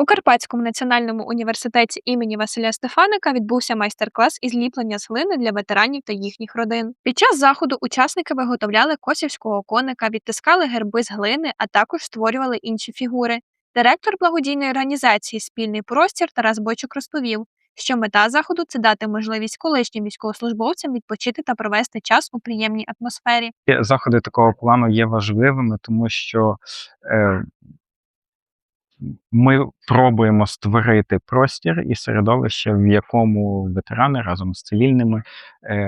У Карпатському національному університеті імені Василя Стефаника відбувся майстер-клас із ліплення з глини для ветеранів та їхніх родин. Під час заходу учасники виготовляли косівського коника, відтискали герби з глини, а також створювали інші фігури. Директор благодійної організації Спільний простір Тарас Бойчук розповів, що мета заходу це дати можливість колишнім військовослужбовцям відпочити та провести час у приємній атмосфері. Заходи такого плану є важливими, тому що е, ми пробуємо створити простір і середовище, в якому ветерани разом з цивільними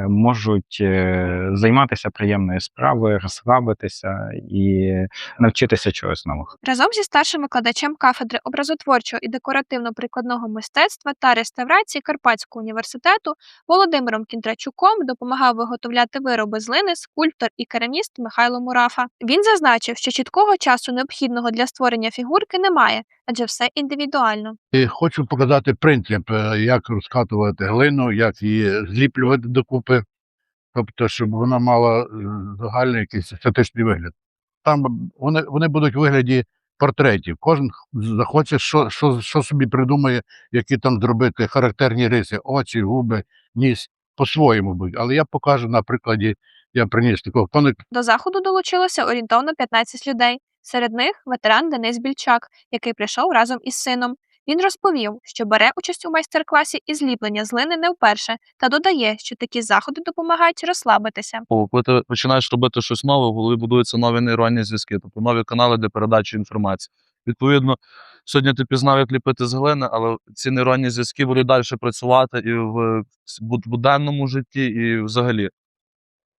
можуть е, займатися приємною справою, розслабитися і навчитися чогось нового. Разом зі старшим викладачем кафедри образотворчого і декоративно-прикладного мистецтва та реставрації Карпатського університету Володимиром Кіндрачуком допомагав виготовляти вироби з глини скульптор і кераміст Михайло Мурафа. Він зазначив, що чіткого часу необхідного для створення фігурки немає, адже все індивідуально. І хочу показати принцип, е, як розкатувати глину, як її зліплювати докупи, тобто, щоб вона мала е, загальний якийсь естетичний вигляд. Там вони, вони будуть у вигляді портретів. Кожен захоче, що, що, що собі придумає, які там зробити характерні риси, очі, губи, ніс по-своєму будуть. Але я покажу на прикладі, я приніс такого коник До заходу долучилося орієнтовно 15 людей. Серед них ветеран Денис Більчак, який прийшов разом із сином. Він розповів, що бере участь у майстер-класі із ліплення з глини не вперше, та додає, що такі заходи допомагають розслабитися. Бо коли ти починаєш робити щось нове, в голові будуються нові нейронні зв'язки, тобто нові канали для передачі інформації. Відповідно, сьогодні ти пізнав, як ліпити з глини, але ці нейронні зв'язки будуть далі працювати і в буденному житті, і взагалі.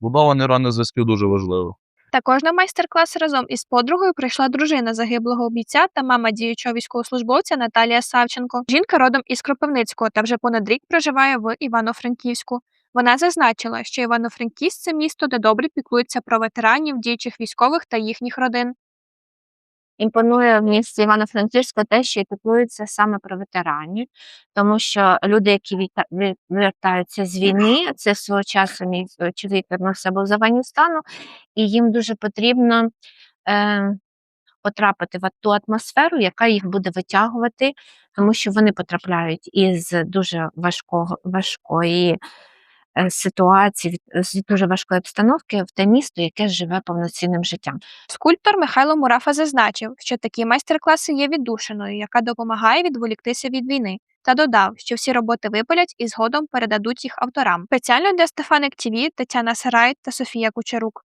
Будова нейронних зв'язків дуже важлива. Також на майстер-клас разом із подругою прийшла дружина загиблого бійця та мама діючого військовослужбовця Наталія Савченко. Жінка родом із Кропивницького та вже понад рік проживає в Івано-Франківську. Вона зазначила, що Івано-Франківськ це місто, де добре піклуються про ветеранів, діючих військових та їхніх родин. Імпонує в місті Івано-Франківську те, що піклуються саме про ветеранів, тому що люди, які вертаються з війни, це свого часу мій е, чоловік вернувся був з Афганістану, і їм дуже потрібно е, потрапити в ту атмосферу, яка їх буде витягувати, тому що вони потрапляють із дуже важкого, важкої ситуації, від- з дуже важкої обстановки в те місто, яке живе повноцінним життям. Скульптор Михайло Мурафа зазначив, що такі майстер-класи є віддушиною, яка допомагає відволіктися від війни, та додав, що всі роботи випалять і згодом передадуть їх авторам. Спеціально для Стефаник ТВ Тетяна Сарай та Софія Кучерук.